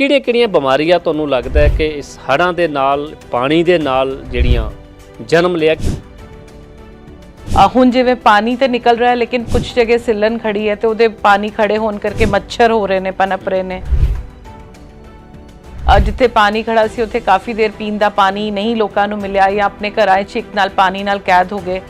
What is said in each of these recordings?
ਕਿਹੜੀਆਂ-ਕਿਹੜੀਆਂ ਬਿਮਾਰੀਆਂ ਤੁਹਾਨੂੰ ਲੱਗਦਾ ਹੈ ਕਿ ਇਸ ਹੜ੍ਹਾਂ ਦੇ ਨਾਲ ਪਾਣੀ ਦੇ ਨਾਲ ਜਿਹੜੀਆਂ ਜਨਮ ਲਿਆ ਅ, ਹੁਣ ਜਿਵੇਂ ਪਾਣੀ ਤੇ ਨਿਕਲ ਰਿਹਾ ਹੈ ਲੇਕਿਨ ਕੁਝ ਜਗ੍ਹਾ ਸਿਲਨ ਖੜੀ ਹੈ ਤੇ ਉਹਦੇ ਪਾਣੀ ਖੜੇ ਹੋਣ ਕਰਕੇ ਮੱਛਰ ਹੋ ਰਹੇ ਨੇ ਪਨਪ ਰਹੇ ਨੇ। ਜਿੱਥੇ ਪਾਣੀ ਖੜਾ ਸੀ ਉੱਥੇ ਕਾਫੀ ਦੇਰ ਪੀਣ ਦਾ ਪਾਣੀ ਨਹੀਂ ਲੋਕਾਂ ਨੂੰ ਮਿਲਿਆ ਜਾਂ ਆਪਣੇ ਘਰਾਂ 'ਚ ਇੱਕ ਨਾਲ ਪਾਣੀ ਨਾਲ ਕੈਦ ਹੋ ਗਏ।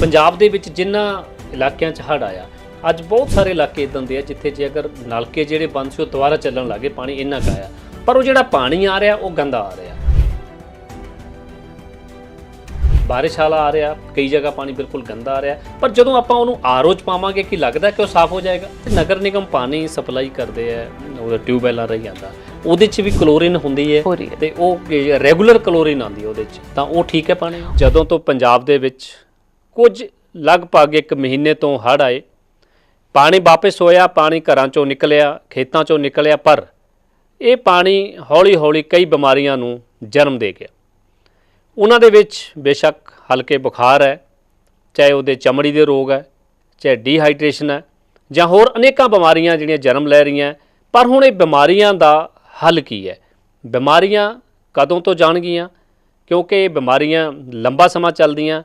ਪੰਜਾਬ ਦੇ ਵਿੱਚ ਜਿਨ੍ਹਾਂ ਇਲਾਕਿਆਂ 'ਚ ਹੜ੍ਹ ਆਇਆ ਅੱਜ ਬਹੁਤ ਸਾਰੇ ਇਲਾਕੇ ਇਦਾਂ ਦੇ ਆ ਜਿੱਥੇ ਜੇ ਅਗਰ ਨਲਕੇ ਜਿਹੜੇ ਬੰਦ ਸੀ ਉਹ ਦੁਬਾਰਾ ਚੱਲਣ ਲੱਗੇ ਪਾਣੀ ਇੰਨਾ ਕੁ ਆਇਆ। ਪਰ ਉਹ ਜਿਹੜਾ ਪਾਣੀ ਆ ਰਿਹਾ ਉਹ ਗੰਦਾ ਆ ਰਿਹਾ। ਬਾਰਿਸ਼ ਵਾਲਾ ਆ ਰਿਹਾ ਕਈ ਜਗ੍ਹਾ ਪਾਣੀ ਬਿਲਕੁਲ ਗੰਦਾ ਆ ਰਿਹਾ। ਪਰ ਜਦੋਂ ਆਪਾਂ ਉਹਨੂੰ ਆਰਓ ਚ ਪਾਵਾਂਗੇ ਕਿ ਲੱਗਦਾ ਕਿ ਉਹ ਸਾਫ਼ ਹੋ ਜਾਏਗਾ ਨਗਰ ਨਿਗਮ ਪਾਣੀ ਸਪਲਾਈ ਕਰਦੇ ਆ ਉਹਦਾ ਟਿਊਬਵੈਲਾਂ ਰਹੀ ਜਾਂਦਾ ਉਹਦੇ ਚ ਵੀ ਕਲੋਰੀਨ ਹੁੰਦੀ ਹੈ ਤੇ ਉਹ ਰੈਗੂਲਰ ਕਲੋਰੀਨ ਆਉਂਦੀ ਹੈ ਉਹਦੇ ਚ। ਤਾਂ ਉਹ ਠੀਕ ਹੈ ਪਾਣੀ? ਜਦੋਂ ਤੋਂ ਪੰਜਾਬ ਦੇ ਵਿੱਚ ਕੁਝ ਲਗਭਗ ਇੱਕ ਮਹੀਨੇ ਤੋਂ ਹੜ੍ਹ ਆਏ ਪਾਣੀ ਵਾਪਸ ਹੋਇਆ, ਪਾਣੀ ਘਰਾਂ ਚੋਂ ਨਿਕਲਿਆ, ਖੇਤਾਂ ਚੋਂ ਨਿਕਲਿਆ, ਪਰ ਇਹ ਪਾਣੀ ਹੌਲੀ-ਹੌਲੀ ਕਈ ਬਿਮਾਰੀਆਂ ਨੂੰ ਜਨਮ ਦੇ ਗਿਆ। ਉਹਨਾਂ ਦੇ ਵਿੱਚ ਬੇਸ਼ੱਕ ਹਲਕੇ ਬੁਖਾਰ ਹੈ, ਚਾਹੇ ਉਹਦੇ ਚਮੜੀ ਦੇ ਰੋਗ ਹੈ, ਚਾਹੇ ਡੀਹਾਈਡਰੇਸ਼ਨ ਹੈ, ਜਾਂ ਹੋਰ ਅਨੇਕਾਂ ਬਿਮਾਰੀਆਂ ਜਿਹੜੀਆਂ ਜਨਮ ਲੈ ਰਹੀਆਂ, ਪਰ ਹੁਣ ਇਹ ਬਿਮਾਰੀਆਂ ਦਾ ਹੱਲ ਕੀ ਹੈ? ਬਿਮਾਰੀਆਂ ਕਦੋਂ ਤੋਂ ਜਾਣਗੀਆਂ? ਕਿਉਂਕਿ ਇਹ ਬਿਮਾਰੀਆਂ ਲੰਬਾ ਸਮਾਂ ਚੱਲਦੀਆਂ,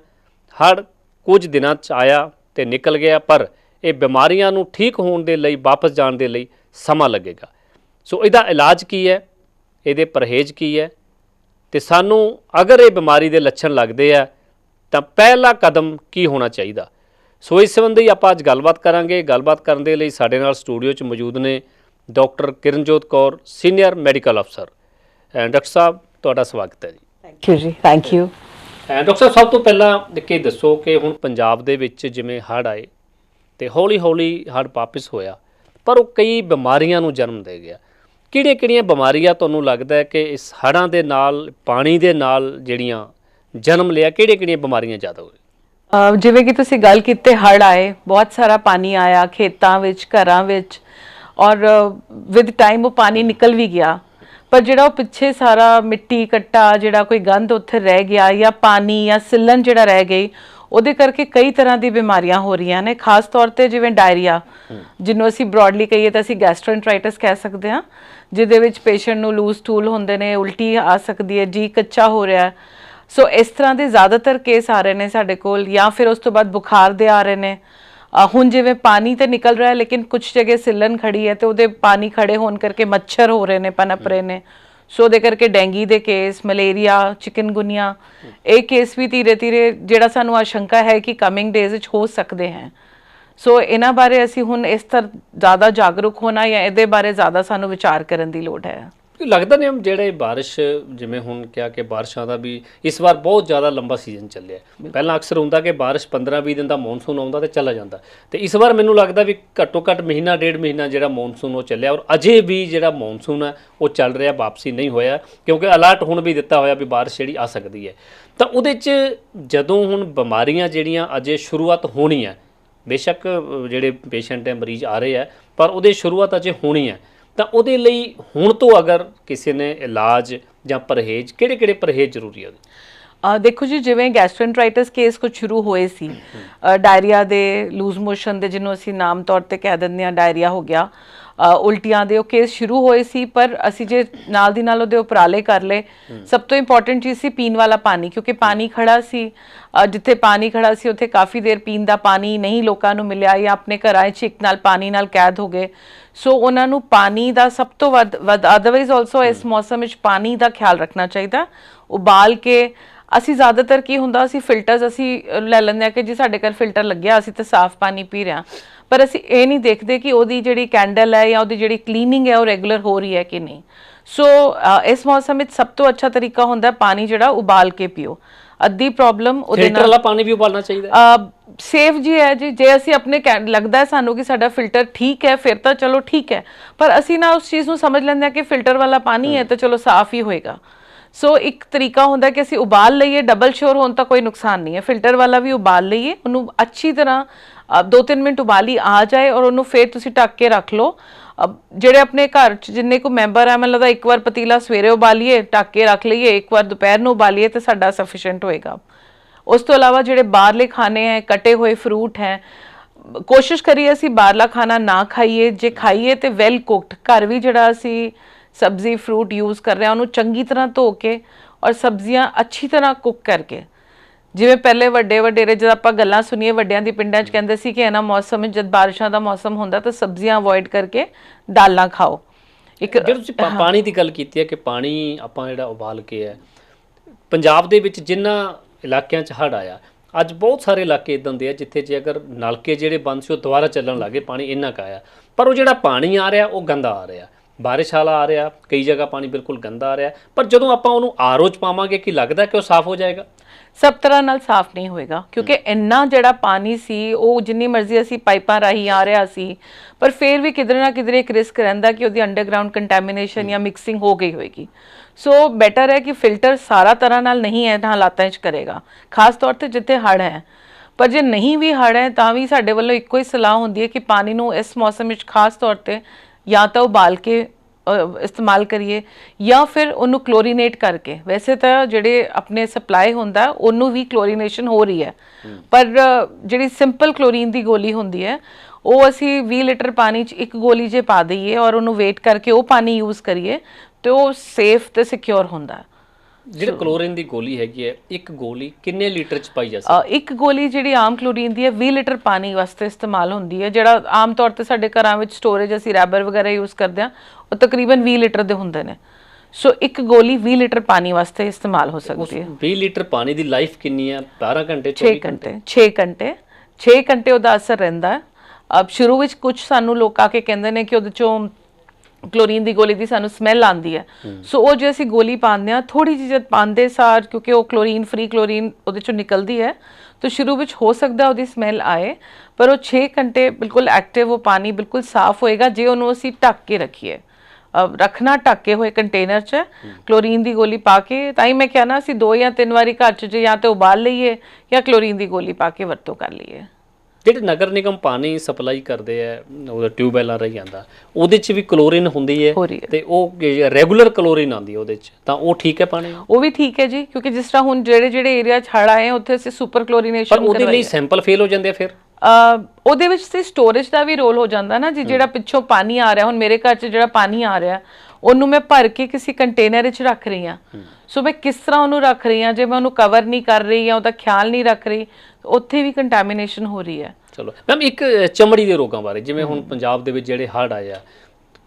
ਹਰ ਕੁਝ ਦਿਨਾਂ ਚ ਆਇਆ ਤੇ ਨਿਕਲ ਗਿਆ, ਪਰ ਇਹ ਬਿਮਾਰੀਆਂ ਨੂੰ ਠੀਕ ਹੋਣ ਦੇ ਲਈ ਵਾਪਸ ਜਾਣ ਦੇ ਲਈ ਸਮਾਂ ਲੱਗੇਗਾ। ਸੋ ਇਹਦਾ ਇਲਾਜ ਕੀ ਹੈ? ਇਹਦੇ ਪਰਹੇਜ਼ ਕੀ ਹੈ? ਤੇ ਸਾਨੂੰ ਅਗਰ ਇਹ ਬਿਮਾਰੀ ਦੇ ਲੱਛਣ ਲੱਗਦੇ ਆ ਤਾਂ ਪਹਿਲਾ ਕਦਮ ਕੀ ਹੋਣਾ ਚਾਹੀਦਾ? ਸੋ ਇਸ ਸੰਬੰਧੀ ਆਪਾਂ ਅੱਜ ਗੱਲਬਾਤ ਕਰਾਂਗੇ। ਗੱਲਬਾਤ ਕਰਨ ਦੇ ਲਈ ਸਾਡੇ ਨਾਲ ਸਟੂਡੀਓ 'ਚ ਮੌਜੂਦ ਨੇ doctor Kiranjot Kaur senior medical ਅਫਸਰ। ਡਾਕਟਰ ਸਾਹਿਬ ਤੁਹਾਡਾ ਸਵਾਗਤ ਹੈ ਜੀ। ਥੈਂਕ ਯੂ ਜੀ ਥੈਂਕ ਯੂ ਡਾਕਟਰ ਸਾਹਿਬ ਸਭ ਤੋਂ ਪਹਿਲਾਂ ਕਿ ਦੱਸੋ ਕਿ ਹੁਣ ਪੰਜਾਬ ਦੇ ਵਿੱਚ ਜਿਵੇਂ ਹੜ੍ਹ ਆਏ ਤੇ ਹੌਲੀ-ਹੌਲੀ ਹੜ੍ਹ ਵਾਪਸ ਹੋਇਆ। ਪਰ ਉਹ ਕਈ ਬਿਮਾਰੀਆਂ ਨੂੰ ਜਨਮ ਦੇ ਗਿਆ। ਕਿਹੜੀਆਂ-ਕਿਹੜੀਆਂ ਬਿਮਾਰੀਆਂ ਤੁਹਾਨੂੰ ਲੱਗਦਾ ਹੈ ਕਿ ਇਸ ਹੜ੍ਹਾਂ ਦੇ ਨਾਲ, ਪਾਣੀ ਦੇ ਨਾਲ ਜਿਹੜੀਆਂ ਜਨਮ ਲਿਆ, ਕਿਹੜੀਆਂ-ਕਿਹੜੀਆਂ ਬਿਮਾਰੀਆਂ ਜ਼ਿਆਦਾ ਹੋਏ ਜਿਵੇਂ ਕਿ ਤੁਸੀਂ ਗੱਲ ਕੀਤੀ ਹੜ ਆਏ, ਬਹੁਤ ਸਾਰਾ ਪਾਣੀ ਆਇਆ ਖੇਤਾਂ ਵਿੱਚ, ਘਰਾਂ ਵਿੱਚ, ਔਰ ਵਿਦ ਟਾਈਮ ਉਹ ਪਾਣੀ ਨਿਕਲ ਵੀ ਗਿਆ। ਪਰ ਜਿਹੜਾ ਉਹ ਪਿੱਛੇ ਸਾਰਾ ਮਿੱਟੀ, ਕੱਟਾ, ਜਿਹੜਾ ਕੋਈ ਗੰਦ ਉੱਥੇ ਰਹਿ ਗਿਆ ਜਾਂ ਪਾਣੀ ਜਾਂ ਸਿਲਨ ਜਿਹੜਾ ਰਹਿ ਗਈ ਉਹਦੇ ਕਰਕੇ ਕਈ ਤਰ੍ਹਾਂ ਦੀ ਬਿਮਾਰੀਆਂ ਹੋ ਰਹੀਆਂ ਨੇ, ਖਾਸ ਤੌਰ ਤੇ ਜਿਵੇਂ ਡਾਇਰੀਆ, ਜਿਹਨੂੰ ਅਸੀਂ ਬ੍ਰੌਡਲੀ ਕਹੀਏ ਤਾਂ ਅਸੀਂ ਗੈਸਟ੍ਰੋਐਂਟਰਾਈਟਿਸ ਕਹਿ ਸਕਦੇ ਹਾਂ, ਜਿਹਦੇ ਵਿੱਚ ਪੇਸ਼ੈਂਟ ਨੂੰ ਲੂਜ਼ ਟੂਲ ਹੁੰਦੇ ਨੇ, ਉਲਟੀ ਆ ਸਕਦੀ ਹੈ, ਜੀ ਕੱਚਾ ਹੋ ਰਿਹਾ ਹੈ। ਸੋ ਇਸ ਤਰ੍ਹਾਂ ਦੇ ਜ਼ਿਆਦਾਤਰ ਕੇਸ ਆ ਰਹੇ ਨੇ ਸਾਡੇ ਕੋਲ, ਜਾਂ ਫਿਰ ਉਸ ਤੋਂ ਬਾਅਦ ਬੁਖਾਰ ਦੇ ਆ ਰਹੇ ਨੇ। ਹੁਣ ਜਿਵੇਂ ਪਾਣੀ ਤੇ ਨਿਕਲ ਰਿਹਾ ਲੇਕਿਨ ਕੁਝ ਜਗ੍ਹਾ ਸਿਲਨ ਖੜੀ ਹੈ ਤੇ ਉਹਦੇ ਪਾਣੀ ਖੜੇ ਹੋਣ ਕਰਕੇ ਮੱਛਰ ਹੋ ਰਹੇ ਨੇ, ਪਨਪ ਰਹੇ ਨੇ। ਸੋ ਉਹਦੇ ਕਰਕੇ ਡੈਂਗੀ ਦੇ ਕੇਸ ਮਲੇਰੀਆ ਚਿਕਨਗੁਨੀਆ ਇਹ ਕੇਸ ਵੀ ਧੀਰੇ ਧੀਰੇ ਜਿਹੜਾ ਸਾਨੂੰ ਆਸ਼ੰਕਾ ਹੈ ਕਿ ਕਮਿੰਗ ਡੇਜ਼ ਵਿੱਚ ਹੋ ਸਕਦੇ ਹਨ ਸੋ ਇਹਨਾਂ ਬਾਰੇ ਅਸੀਂ ਹੁਣ ਇਸ ਤਰ੍ਹਾਂ ਜ਼ਿਆਦਾ ਜਾਗਰੂਕ ਹੋਣਾ ਜਾਂ ਇਹਦੇ ਬਾਰੇ ਜ਼ਿਆਦਾ ਸਾਨੂੰ ਵਿਚਾਰ ਕਰਨ ਦੀ ਲੋੜ ਹੈ। ਕੀ ਲੱਗਦਾ ਨੇ ਜਿਹੜੇ ਬਾਰਿਸ਼, ਜਿਵੇਂ ਹੁਣ ਕਿਹਾ ਕਿ ਬਾਰਿਸ਼ਾਂ ਦਾ ਵੀ ਇਸ ਵਾਰ ਬਹੁਤ ਜ਼ਿਆਦਾ ਲੰਬਾ ਸੀਜ਼ਨ ਚੱਲਿਆ ਪਹਿਲਾਂ ਅਕਸਰ ਹੁੰਦਾ ਕਿ ਬਾਰਿਸ਼ 15-20 ਦਿਨ ਦਾ ਮੌਨਸੂਨ ਆਉਂਦਾ ਤੇ ਚਲਾ ਜਾਂਦਾ। ਤੇ ਇਸ ਵਾਰ ਮੈਨੂੰ ਲੱਗਦਾ ਵੀ ਘੱਟੋ ਘੱਟ ਮਹੀਨਾ, ਡੇਢ ਮਹੀਨਾ ਜਿਹੜਾ ਮੌਨਸੂਨ ਉਹ ਚੱਲਿਆ ਔਰ ਅਜੇ ਵੀ ਜਿਹੜਾ ਮੌਨਸੂਨ ਹੈ, ਉਹ ਚੱਲ ਰਿਹਾ, ਵਾਪਸੀ ਨਹੀਂ ਹੋਇਆ। ਕਿਉਂਕਿ ਅਲਰਟ ਹੁਣ ਵੀ ਦਿੱਤਾ ਹੋਇਆ ਵੀ ਬਾਰਿਸ਼ ਜਿਹੜੀ ਆ ਸਕਦੀ ਹੈ। ਤਾਂ ਉਹਦੇ 'ਚ ਜਦੋਂ ਹੁਣ ਬਿਮਾਰੀਆਂ ਜਿਹੜੀਆਂ ਅਜੇ ਸ਼ੁਰੂਆਤ ਹੋਣੀ ਹੈ, ਬੇਸ਼ੱਕ ਜਿਹੜੇ ਪੇਸ਼ੈਂਟ ਹੈ, ਮਰੀਜ਼ ਆ ਰਹੇ ਆ ਪਰ ਉਹਦੇ ਸ਼ੁਰੂਆਤ ਅਜੇ ਹੋਣੀ ਹੈ। ਤਾਂ ਉਹਦੇ ਲਈ ਹੁਣ ਤੋਂ ਅਗਰ ਕਿਸੇ ਨੇ ਇਲਾਜ ਜਾਂ ਪਰਹੇਜ਼ ਕਿਹੜੇ ਕਿਹੜੇ ਪਰਹੇਜ਼ ਜ਼ਰੂਰੀ ਅ, ਦੇਖੋ ਜੀ ਜਿਵੇਂ ਗੈਸਟ੍ਰੋਐਂਟਰਾਈਟਿਸ ਕੇਸ ਕੁਝ ਸ਼ੁਰੂ ਹੋਏ ਸੀ ਡਾਇਰੀਆ ਦੇ ਲੂਜ਼ ਮੋਸ਼ਨ ਦੇ ਜਿਹਨੂੰ ਅਸੀਂ ਨਾਮ ਤੌਰ ਤੇ ਕਹਿ ਦਿੰਦੇ ਹਾਂ ਡਾਇਰੀਆ ਹੋ ਗਿਆ। ਉਲਟੀਆਂ ਦੇ ਉਹ ਕੇਸ ਸ਼ੁਰੂ ਹੋਏ ਸੀ ਪਰ ਅਸੀਂ ਜੇ ਨਾਲ ਦੀ ਨਾਲ ਉਹਦੇ ਉਪਰਾਲੇ ਕਰ ਲਏ। ਸਭ ਤੋਂ ਇੰਪੋਰਟੈਂਟ ਚੀਜ਼ ਸੀ ਪੀਣ ਵਾਲਾ ਪਾਣੀ ਕਿਉਂਕਿ ਪਾਣੀ ਖੜਾ ਸੀ। ਜਿੱਥੇ ਪਾਣੀ ਖੜਾ ਸੀ ਉੱਥੇ ਕਾਫੀ ਦੇਰ ਪੀਣ ਦਾ ਪਾਣੀ ਨਹੀਂ ਲੋਕਾਂ ਨੂੰ ਮਿਲਿਆ ਜਾਂ ਆਪਣੇ ਘਰਾਂ 'ਚ ਇੱਕ ਨਾਲ ਪਾਣੀ ਨਾਲ ਕੈਦ ਹੋ ਗਏ। ਸੋ ਉਹਨਾਂ ਨੂੰ ਪਾਣੀ ਦਾ ਸਭ ਤੋਂ ਵੱਧ ਵੱਧ ਅਦਰਵਾਈਜ਼ ਆਲਸੋ ਇਸ ਮੌਸਮ ਵਿੱਚ ਪਾਣੀ ਦਾ ਖਿਆਲ ਰੱਖਣਾ ਚਾਹੀਦਾ। ਉਬਾਲ ਕੇ ਅਸੀਂ ਜ਼ਿਆਦਾਤਰ ਕੀ ਹੁੰਦਾ ਅਸੀਂ ਫਿਲਟਰਸ ਅਸੀਂ ਲੈ ਲੈਂਦੇ ਆ ਕਿ ਜੀ ਸਾਡੇ ਘਰ ਫਿਲਟਰ ਲੱਗਿਆ ਅਸੀਂ ਤਾਂ ਸਾਫ਼ ਪਾਣੀ ਪੀ ਰਹੇ ਹਾਂ। ਪਰ ਅਸੀਂ ਇਹ ਨਹੀਂ ਦੇਖਦੇ ਕਿ ਉਹਦੀ ਜਿਹੜੀ ਕੈਂਡਲ ਹੈ ਜਾਂ ਉਹਦੀ ਜਿਹੜੀ ਕਲੀਨਿੰਗ ਹੈ ਉਹ ਰੈਗੂਲਰ ਹੋ ਰਹੀ ਹੈ ਕਿ ਨਹੀਂ। ਸੋ ਇਸ ਮੌਸਮ ਵਿੱਚ ਸਭ ਤੋਂ ਅੱਛਾ ਤਰੀਕਾ ਹੁੰਦਾ ਪਾਣੀ ਜਿਹੜਾ ਉਬਾਲ ਕੇ ਪੀਓ। ਅੱਧੀ ਪ੍ਰੋਬਲਮ ਉਹਦੇ ਫਿਲਟਰ ਨਾਲ ਵਾਲਾ ਪਾਣੀ ਵੀ ਉਬਾਲਣਾ ਚਾਹੀਦਾ? ਸੇਫ ਜੀ ਹੈ ਜੀ। ਜੇ ਅਸੀਂ ਆਪਣੇ ਲੱਗਦਾ ਹੈ ਸਾਨੂੰ ਕਿ ਸਾਡਾ ਫਿਲਟਰ ਠੀਕ ਹੈ ਫਿਰ ਤਾਂ ਚਲੋ ਠੀਕ ਹੈ। ਪਰ ਅਸੀਂ ਨਾ ਉਸ ਚੀਜ਼ ਨੂੰ ਸਮਝ ਲੈਂਦੇ ਹਾਂ ਕਿ ਫਿਲਟਰ ਵਾਲਾ ਪਾਣੀ ਹੈ। ਤਾਂ ਚਲੋ ਸਾਫ਼ ਹੀ ਹੋਏਗਾ। ਸੋ ਇੱਕ ਤਰੀਕਾ ਹੁੰਦਾ ਕਿ ਅਸੀਂ ਉਬਾਲ ਲਈਏ ਡਬਲ ਸ਼ੋਰ ਹੋਣ ਤਾਂ ਕੋਈ ਨੁਕਸਾਨ ਨਹੀਂ ਹੈ। ਫਿਲਟਰ ਵਾਲਾ ਵੀ ਉਬਾਲ ਲਈਏ ਉਹਨੂੰ ਅੱਛੀ ਤਰ੍ਹਾਂ ਅ, ਦੋ ਤਿੰਨ ਮਿੰਟ ਉਬਾਲੀ ਆ ਜਾਏ ਔਰ ਉਹਨੂੰ ਫੇਰ ਤੁਸੀਂ ਢੱਕ ਕੇ ਰੱਖ ਲਓ। ਜਿਹੜੇ ਆਪਣੇ ਘਰ ਚ ਜਿੰਨੇ ਕੋ ਮੈਂਬਰ ਹੈ ਮੈਨੂੰ ਲੱਗਦਾ ਇੱਕ ਵਾਰ ਪਤੀਲਾ ਸਵੇਰੇ ਉਬਾਲੀਏ ਢੱਕ ਕੇ ਰੱਖ ਲਈਏ ਇੱਕ ਵਾਰ ਦੁਪਹਿਰ ਨੂੰ ਉਬਾਲੀਏ ਤੇ ਸਾਡਾ ਸਫੀਸ਼ੀਐਂਟ ਹੋਏਗਾ। ਉਸ ਤੋਂ ਇਲਾਵਾ ਜਿਹੜੇ ਬਾਹਰਲੇ ਖਾਣੇ ਹੈ ਕਟੇ ਹੋਏ ਫਰੂਟ ਹੈ ਕੋਸ਼ਿਸ਼ ਕਰੀਏ ਅਸੀਂ ਬਾਹਰਲਾ ਖਾਣਾ ਨਾ ਖਾਈਏ। ਜੇ ਖਾਈਏ ਤੇ ਵੈਲ ਕੁਕਡ ਘਰ ਵੀ ਜਿਹੜਾ ਅਸੀਂ ਸਬਜ਼ੀ ਫਰੂਟ ਯੂਜ਼ ਕਰ ਰਹੇ ਹਾਂ ਉਹਨੂੰ ਚੰਗੀ ਤਰ੍ਹਾਂ ਧੋ ਕੇ ਔਰ ਸਬਜ਼ੀਆਂ ਅੱਛੀ ਤਰ੍ਹਾਂ ਕੁੱਕ ਕਰਕੇ। ਜਿਵੇਂ ਪਹਿਲੇ ਵੱਡੇ ਵਡੇਰੇ ਜਦ ਆਪਾਂ ਗੱਲਾਂ ਸੁਣੀਏ ਵੱਡਿਆਂ ਦੀ ਪਿੰਡਾਂ 'ਚ ਕਹਿੰਦੇ ਸੀ ਕਿ ਇਹਨਾਂ ਮੌਸਮ ਵਿੱਚ ਜਦ ਬਾਰਿਸ਼ਾਂ ਦਾ ਮੌਸਮ ਹੁੰਦਾ ਤਾਂ ਸਬਜ਼ੀਆਂ ਅਵੋਇਡ ਕਰਕੇ ਦਾਲਾਂ ਖਾਓ। ਇੱਕ ਜੇ ਤੁਸੀਂ ਪਾਣੀ ਦੀ ਗੱਲ ਕੀਤੀ ਹੈ ਕਿ ਪਾਣੀ ਆਪਾਂ ਜਿਹੜਾ ਉਬਾਲ ਕੇ ਹੈ ਪੰਜਾਬ ਦੇ ਵਿੱਚ ਜਿੰਨਾ ਇਲਾਕਿਆਂ 'ਚ ਹੜ੍ਹ ਆਇਆ ਅੱਜ ਬਹੁਤ ਸਾਰੇ ਇਲਾਕੇ ਇਦਾਂ ਦੇ ਆ ਜਿੱਥੇ ਜੇ ਅਗਰ ਨਲਕੇ ਜਿਹੜੇ ਬੰਦ ਸੀ ਉਹ ਦੁਬਾਰਾ ਚੱਲਣ ਲੱਗੇ ਪਾਣੀ ਇੰਨਾ ਕੁ ਆਇਆ। ਪਰ ਉਹ ਜਿਹੜਾ ਪਾਣੀ ਆ ਰਿਹਾ ਉਹ ਗੰਦਾ ਆ ਰਿਹਾ। ਬਾਰਿਸ਼ ਵਾਲਾ ਆ ਰਿਹਾ ਕਈ ਜਗ੍ਹਾ ਪਾਣੀ ਬਿਲਕੁਲ ਗੰਦਾ ਆ ਰਿਹਾ ਪਰ ਜਦੋਂ ਆਪਾਂ ਉਹਨੂੰ ਆਰਓ 'ਚ ਪਾਵਾਂਗੇ ਕੀ ਲੱਗਦਾ ਕਿ ਉਹ ਸਾਫ਼ ਹੋ ਜਾਏਗਾ? ਸਭ ਤਰ੍ਹਾਂ ਨਾਲ ਸਾਫ਼ ਨਹੀਂ ਹੋਏਗਾ ਕਿਉਂਕਿ ਇੰਨਾ ਜਿਹੜਾ ਪਾਣੀ ਸੀ ਉਹ ਜਿੰਨੀ ਮਰਜ਼ੀ ਅਸੀਂ ਪਾਈਪਾਂ ਰਾਹੀਂ ਆ ਰਿਹਾ ਸੀ ਪਰ ਫਿਰ ਵੀ ਕਿਧਰੇ ਨਾ ਕਿਧਰੇ ਇੱਕ ਰਿਸਕ ਰਹਿੰਦਾ ਕਿ ਉਹਦੀ ਅੰਡਰਗਰਾਉਂਡ ਕੰਟੈਮੀਨੇਸ਼ਨ ਜਾਂ ਮਿਕਸਿੰਗ ਹੋ ਗਈ ਹੋਏਗੀ। ਸੋ ਬੈਟਰ ਹੈ ਕਿ ਫਿਲਟਰ ਸਾਰਾ ਤਰ੍ਹਾਂ ਨਾਲ ਨਹੀਂ ਹੈ ਤਾਂ ਹਾਲਾਤਾਂ 'ਚ ਕਰੇਗਾ ਖਾਸ ਤੌਰ ਤੇ ਜਿੱਥੇ ਹੜ੍ਹ ਹੈ। ਪਰ ਜੇ ਨਹੀਂ ਵੀ ਹੜ੍ਹ ਹੈ ਤਾਂ ਵੀ ਸਾਡੇ ਵੱਲੋਂ ਇੱਕੋ ਹੀ ਸਲਾਹ ਹੁੰਦੀ ਹੈ ਕਿ ਪਾਣੀ ਨੂੰ ਇਸ ਮੌਸਮ ਵਿੱਚ ਖਾਸ ਤੌਰ ਤੇ ਜਾਂ ਤਾਂ ਉਬਾਲ ਕੇ ਇਸਤੇਮਾਲ ਕਰੀਏ ਜਾਂ ਫਿਰ ਉਹਨੂੰ ਕਲੋਰੀਨੇਟ ਕਰਕੇ। ਵੈਸੇ ਤਾਂ ਜਿਹੜੇ ਆਪਣੇ ਸਪਲਾਈ ਹੁੰਦਾ ਉਹਨੂੰ ਵੀ ਕਲੋਰੀਨੇਸ਼ਨ ਹੋ ਰਹੀ ਹੈ। ਪਰ ਜਿਹੜੀ ਸਿੰਪਲ ਕਲੋਰੀਨ ਦੀ ਗੋਲੀ ਹੁੰਦੀ ਹੈ ਉਹ ਅਸੀਂ 20 ਲੀਟਰ ਪਾਣੀ 'ਚ ਇੱਕ ਗੋਲੀ ਜੇ ਪਾ ਦਈਏ ਔਰ ਉਹਨੂੰ ਵੇਟ ਕਰਕੇ ਉਹ ਪਾਣੀ ਯੂਜ਼ ਕਰੀਏ ਤੇ ਉਹ ਸੇਫ ਤੇ ਸਿਕਿਉਰ ਹੁੰਦਾ। ਜਿਹੜੀ ਕਲੋਰੀਨ ਦੀ ਗੋਲੀ ਹੈਗੀ ਹੈ ਇੱਕ ਗੋਲੀ ਕਿੰਨੇ ਲੀਟਰ 'ਚ ਪਾਈ ਜਾ ਸਕਦੀ ਅ, ਇੱਕ ਗੋਲੀ ਜਿਹੜੀ ਆਮ ਕਲੋਰੀਨ ਦੀ ਹੈ 20 ਲੀਟਰ ਪਾਣੀ ਵਾਸਤੇ ਇਸਤੇਮਾਲ ਹੁੰਦੀ ਹੈ ਜਿਹੜਾ ਆਮ ਤੌਰ ਤੇ ਸਾਡੇ ਘਰਾਂ ਵਿੱਚ ਸਟੋਰੇਜ ਅਸੀਂ ਰੈਬਰ ਵਗੈਰਾ ਯੂਜ਼ ਕਰਦੇ ਹਾਂ ਉਹ ਤਕਰੀਬਨ 20 ਲੀਟਰ ਦੇ ਹੁੰਦੇ ਨੇ। ਸੋ ਇੱਕ ਗੋਲੀ 20 ਲੀਟਰ ਪਾਣੀ ਵਾਸਤੇ ਇਸਤੇਮਾਲ ਹੋ ਸਕਦੀ ਹੈ। 20 ਲੀਟਰ ਪਾਣੀ ਦੀ ਲਾਈਫ ਕਿੰਨੀ ਹੈ? 12 ਘੰਟੇ 6 ਘੰਟੇ 6 ਘੰਟੇ 6 ਘੰਟੇ ਉਹਦਾ ਅਸਰ ਰਹਿੰਦਾ ਹੈ। ਅਬ ਸ਼ੁਰੂ ਵਿੱਚ ਕੁਝ ਸਾਨੂੰ ਲੋਕ ਆ ਕੇ ਕਹਿੰਦੇ ਨੇ ਕਿ ਉਹਦੇ ਚੋਂ ਕਲੋਰੀਨ ਦੀ ਗੋਲੀ ਦੀ ਸਾਨੂੰ ਸਮੈਲ ਆਉਂਦੀ ਹੈ। ਸੋ ਉਹ ਜੇ ਅਸੀਂ ਗੋਲੀ ਪਾਉਂਦੇ ਆ ਥੋੜੀ ਜਿਹੀ ਜਦ ਪਾਉਂਦੇ ਸਾਰ ਕਿਉਂਕਿ ਉਹ ਕਲੋਰੀਨ ਫ੍ਰੀ ਕਲੋਰੀਨ ਉਹਦੇ ਚੋਂ ਨਿਕਲਦੀ ਹੈ ਤਾਂ ਸ਼ੁਰੂ ਵਿੱਚ ਹੋ ਸਕਦਾ ਉਹਦੀ ਸਮੈਲ ਆਏ ਪਰ ਉਹ 6 ਘੰਟੇ ਬਿਲਕੁਲ ਐਕਟਿਵ ਉਹ ਪਾਣੀ ਬਿਲਕੁਲ ਸਾਫ਼ ਹੋਏਗਾ ਜੇ ਉਹਨੂੰ ਅਸੀਂ ਢੱਕ ਕੇ ਰੱਖੀਏ। ਰੱਖਣਾ ਢੱਕੇ ਹੋਏ ਕੰਟੇਨਰ 'ਚ ਕਲੋਰੀਨ ਦੀ ਗੋਲੀ ਪਾ ਕੇ ਤਾਂ ਹੀ ਮੈਂ ਕਿਹਾ ਨਾ ਅਸੀਂ ਦੋ ਜਾਂ ਤਿੰਨ ਵਾਰੀ ਘਰ 'ਚ ਜਾਂ ਤੇ ਉਬਾਲ ਲਈਏ ਜਾਂ ਕਲੋਰੀਨ ਦੀ ਗੋਲੀ ਪਾ ਕੇ ਵਰਤੋਂ ਕਰ ਲਈਏ। ਜਿਹੜੇ ਨਗਰ ਨਿਗਮ ਪਾਣੀ ਸਪਲਾਈ ਕਰਦੇ ਆ ਉਹਦਾ ਟਿਊਬਵੈਲਾਂ ਰਹੀ ਜਾਂਦਾ ਉਹਦੇ 'ਚ ਵੀ ਕਲੋਰੀਨ ਹੁੰਦੀ ਹੈ। ਤੇ ਉਹ ਰੈਗੂਲਰ ਕਲੋਰੀਨ ਆਉਂਦੀ ਉਹਦੇ 'ਚ ਤਾਂ ਉਹ ਠੀਕ ਹੈ ਪਾਣੀ? ਉਹ ਵੀ ਠੀਕ ਹੈ ਜੀ ਕਿਉਂਕਿ ਜਿਸ ਤਰ੍ਹਾਂ ਹੁਣ ਜਿਹੜੇ ਜਿਹੜੇ ਏਰੀਆ ਹੜ੍ਹ ਆਏ ਉੱਥੇ ਅਸੀਂ ਸੁਪਰ ਪਰ ਕਲੋਰੀਨੇਸ਼ਨ ਉਹਦੇ ਲਈ ਸੈਂਪਲ ਫੇਲ ਹੋ ਜਾਂਦੇ ਆ ਫਿਰ? ਉਹਦੇ ਵਿੱਚ ਤੇ ਸਟੋਰੇਜ ਦਾ ਵੀ ਰੋਲ ਹੋ ਜਾਂਦਾ ਨਾ ਜੀ ਜਿਹੜਾ ਪਿੱਛੋਂ ਪਾਣੀ ਆ ਰਿਹਾ ਹੁਣ ਮੇਰੇ ਘਰ 'ਚ ਜਿਹੜਾ ਪਾਣੀ ਆ ਰਿਹਾ ਉਹਨੂੰ ਮੈਂ ਭਰ ਕੇ ਕਿਸੇ ਕੰਟੇਨਰ ਵਿੱਚ ਰੱਖ ਰਹੀ ਹਾਂ। ਸੋ ਮੈਂ ਕਿਸ ਤਰ੍ਹਾਂ ਉਹਨੂੰ ਰੱਖ ਰਹੀ ਹਾਂ? ਜੇ ਮੈਂ ਉਹਨੂੰ ਕਵਰ ਨਹੀਂ ਕਰ ਰਹੀ ਜਾਂ ਉਹਦਾ ਖਿਆਲ ਨਹੀਂ ਰੱਖ ਰਹੀ ਉੱਥੇ ਵੀ ਕੰਟੈਮੀਨੇਸ਼ਨ ਹੋ ਰਹੀ ਹੈ। ਚਲੋ। ਮੈਮ ਇੱਕ ਚਮੜੀ ਦੇ ਰੋਗਾਂ ਬਾਰੇ ਜਿਵੇਂ ਹੁਣ ਪੰਜਾਬ ਦੇ ਵਿੱਚ ਜਿਹੜੇ ਹੜ੍ਹ ਆਏ ਆ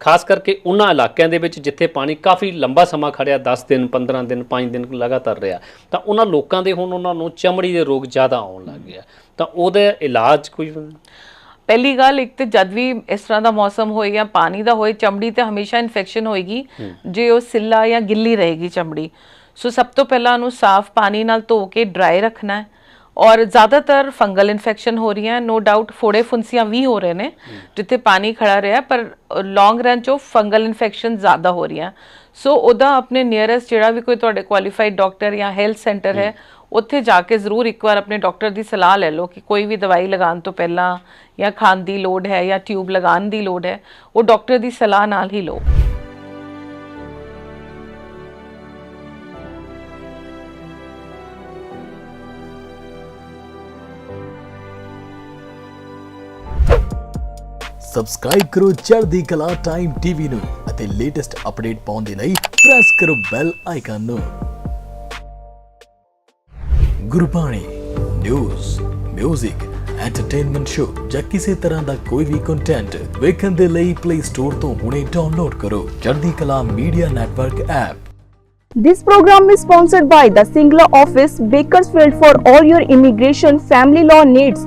ਖਾਸ ਕਰਕੇ ਉਹਨਾਂ ਇਲਾਕਿਆਂ ਦੇ ਵਿੱਚ ਜਿੱਥੇ ਪਾਣੀ ਕਾਫੀ ਲੰਬਾ ਸਮਾਂ ਖੜਿਆ 10 ਦਿਨ 15 ਦਿਨ 5 ਦਿਨ ਲਗਾਤਾਰ ਰਿਹਾ ਤਾਂ ਉਹਨਾਂ ਲੋਕਾਂ ਦੇ ਹੁਣ ਉਹਨਾਂ ਨੂੰ ਚਮੜੀ ਦੇ ਰੋਗ ਜ਼ਿਆਦਾ ਆਉਣ ਲੱਗ ਗਿਆ ਤਾਂ ਉਹਦਾ ਇਲਾਜ ਕੋਈ ਪਹਿਲੀ ਗੱਲ ਇੱਕ ਤੇ ਜਦ ਵੀ ਇਸ ਤਰ੍ਹਾਂ ਦਾ ਮੌਸਮ ਹੋਏ ਜਾਂ ਪਾਣੀ ਦਾ ਹੋਏ ਚਮੜੀ ਤੇ ਹਮੇਸ਼ਾ ਇਨਫੈਕਸ਼ਨ ਹੋਏਗੀ। ਜੇ ਉਹ ਸਿੱਲਾ ਜਾਂ ਗਿੱਲੀ ਰਹੇਗੀ ਚਮੜੀ। ਸੋ ਸਭ ਤੋਂ ਪਹਿਲਾਂ ਉਹਨੂੰ ਸਾਫ਼ ਪਾਣੀ ਨਾਲ ਧੋ ਕੇ ਡਰਾਈ ਰੱਖਣਾ ਹੈ। ਔਰ ਜ਼ਿਆਦਾਤਰ ਫੰਗਲ ਇਨਫੈਕਸ਼ਨ ਹੋ ਰਹੀਆਂ ਨੋ ਡਾਊਟ ਫੋੜੇ ਫੁੰਸੀਆਂ ਵੀ ਹੋ ਰਹੇ ਨੇ, ਜਿੱਥੇ ਪਾਣੀ ਖੜਾ ਰਿਹਾ, ਪਰ ਲੌਂਗ ਰਨ ਚ ਫੰਗਲ ਇਨਫੈਕਸ਼ਨ ਜ਼ਿਆਦਾ ਹੋ ਰਹੀਆਂ। ਸੋ ਉਹਦਾ ਆਪਣੇ ਨੀਅਰੈਸਟ ਜਿਹੜਾ ਵੀ ਕੋਈ ਤੁਹਾਡੇ ਕੁਆਲੀਫਾਈਡ ਡਾਕਟਰ ਜਾਂ ਹੈਲਥ ਸੈਂਟਰ ਹੈ, ਉੱਥੇ ਜਾ ਕੇ ਜ਼ਰੂਰ ਇੱਕ ਵਾਰ ਆਪਣੇ ਡਾਕਟਰ ਦੀ ਸਲਾਹ ਲੈ ਲਓ ਕਿ ਕੋਈ ਵੀ ਦਵਾਈ ਲਗਾਉਣ ਤੋਂ ਪਹਿਲਾਂ ਜਾਂ ਖਾਣ ਦੀ ਲੋੜ ਹੈ ਜਾਂ ਟਿਊਬ ਲਗਾਉਣ ਦੀ ਲੋੜ ਹੈ, ਉਹ ਡਾਕਟਰ ਦੀ ਸਲਾਹ ਨਾਲ ਹੀ ਲਓ। ਸਬਸਕ੍ਰਾਈਬ ਕਰੋ ਚੜ੍ਹਦੀ ਕਲਾ ਟਾਈਮ ਟੀਵੀ ਨੂੰ ਅਤੇ ਲੇਟੈਸਟ ਅਪਡੇਟ ਪਾਉਣ ਦੇ ਲਈ ਪ੍ਰੈਸ ਕਰੋ ਬੈਲ ਆਈਕਨ ਨੂੰ ਗੁਰਬਾਣੀ ਨਿਊਜ਼ 뮤직 ਐਂਟਰਟੇਨਮੈਂਟ ਸ਼ੋ ਜਾਂ ਕਿਸੇ ਤਰ੍ਹਾਂ ਦਾ ਕੋਈ ਵੀ ਕੰਟੈਂਟ ਵੇਖਣ ਦੇ ਲਈ ਪਲੇ ਸਟੋਰ ਤੋਂ ਹੁਣੇ ਡਾਊਨਲੋਡ ਕਰੋ Chardi Kala media network app This program is sponsored by the Singla office, Bakersfield for all your immigration family law needs.